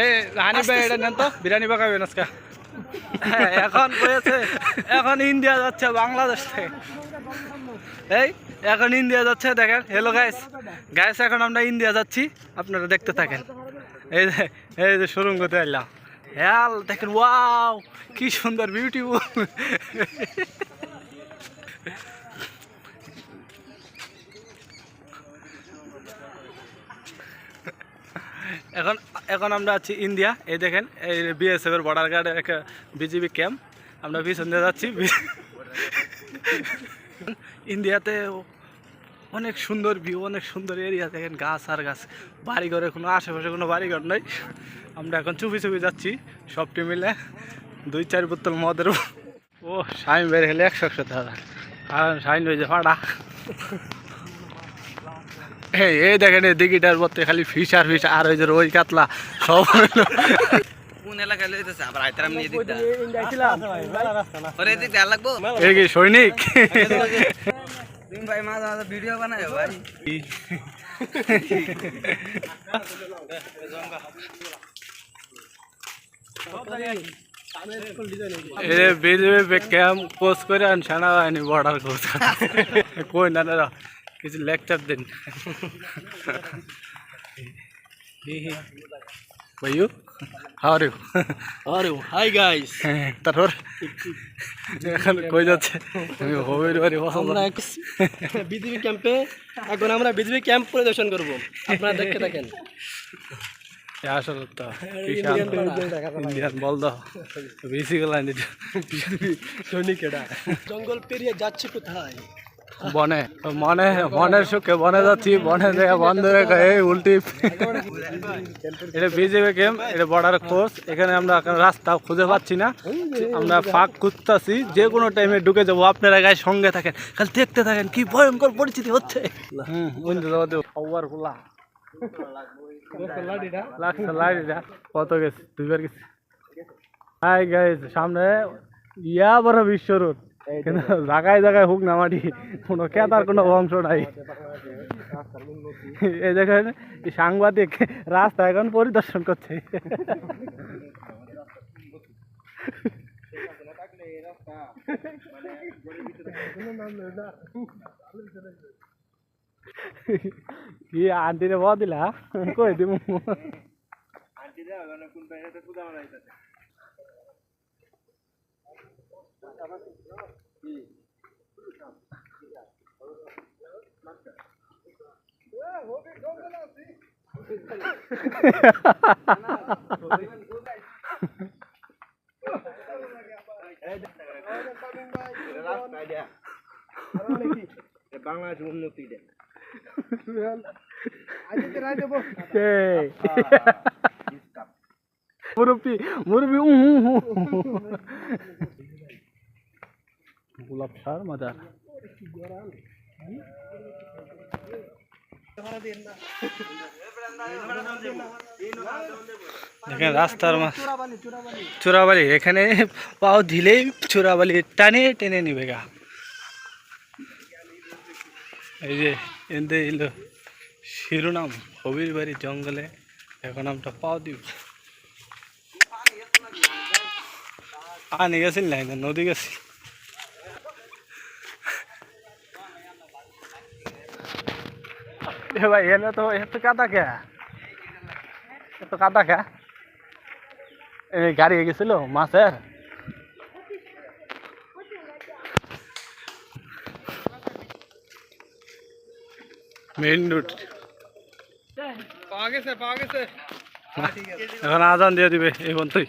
এই হানি ভাই এটা নেন তো। বিরিয়ানি পাকাবেন আজকে। হ্যাঁ, এখন হয়েছে এখন ইন্ডিয়া যাচ্ছে বাংলাদেশ থেকে। এই এখন ইন্ডিয়া যাচ্ছে দেখেন হ্যালো গাইস গাইস এখন আমরা ইন্ডিয়া যাচ্ছি আপনারা দেখতে থাকেন। এই যে এই যে সুরঙ্গতে এলাম হ্যাল দেখেন ওয়াও কি সুন্দর বিউটিফুল এখন এখন আমরা আছি ইন্ডিয়া। এই দেখেন, এই বিএসএফ এর বর্ডার গার্ডের একটা বিজিবি ক্যাম্প আমরা পিছন দিয়ে যাচ্ছি। ইন্ডিয়াতে অনেক সুন্দর ভিউ অনেক সুন্দর এরিয়া দেখেন, গাছ আর গাছ। বাড়িঘরে কোনো, আশেপাশে কোনো বাড়িঘর নেই। আমরা এখন চুপি চুপি যাচ্ছি সবটি মিলে। দুই, চার বোতল মদের ও সাইন বের হলে একশো একশো টাকা। আর সাইন হয়েছে ফাটা এই এই দেখেন এই দিঘিটার মধ্যে খালি ফিশ আর ফিশ আর ওই যে রই কাতলা সব সৈনিক? ভাই মাঝে মাঝে ভিডিও বানায় ভাই। বিজেপি ক্যাম্প কোচ করে আন সেনাবাহিনী বর্ডার কোচ কই না না। কিছু লেকচার দেন হাউ আর ইউ আরে হাই গাইস তারপর এখন কই যাচ্ছে আমি বাড়ি পছন্দ আমরা বিজেপি ক্যাম্পে এখন আমরা বিজেপি ক্যাম্প পরিদর্শন করব। আপনারা দেখতে থাকেন। আসলে তো ইন্ডিয়ান বল দাও। বেশি গেলাম সৈনিকেরা। জঙ্গল পেরিয়ে যাচ্ছে কোথায়? বনে মনে মনের সুখে বনে যাচ্ছি বনে দেখা বন্ধ রেখে এই উল্টি। এটা বিজেপি গেম এটা বর্ডার কোর্স এখানে আমরা এখন রাস্তা খুঁজে পাচ্ছি না। আমরা ফাঁক খুঁজতেছি যে কোনো টাইমে ঢুকে যাব আপনারা গায়ে সঙ্গে থাকেন খালি দেখতে থাকেন কি ভয়ঙ্কর পরিস্থিতি হচ্ছে। হুম খোলা লাগছে লাইটটা কত গেছে? দুইবার গেছে। হাই গাইস সামনে ইয়া বড় বিশ্ব রোড কিন্তু জায়গায় জায়গায় হোক না মাটি। কোনো কেতার কোনো অংশ নাই। এই দেখেন এই সাংবাদিক রাস্তা এখন পরিদর্শন করছে। কি আন্টিরে ব দিলা? কই দিমু? বাংলাদেশ উন্নতি দে এই মুরব্বি মুরব্বি উহু উহু গোলাপ সার মজা দেখেন রাস্তার চোরাবালি এখানে পাও দিলেই চোরাবালি টানে টেনে নিবে গা। এই যে, এনতে এলো শিরোনাম, হবির বাড়ি জঙ্গলে, এখন আমরা পাও দিব। আনি গেছিল না নদী গেছি। ভাই এনে তো এত কাদা কে? এত কাদা কে? এই গাড়ি গেছিল মাছের। মেইন রুট এখন আজান দিয়ে দিবে এই খাই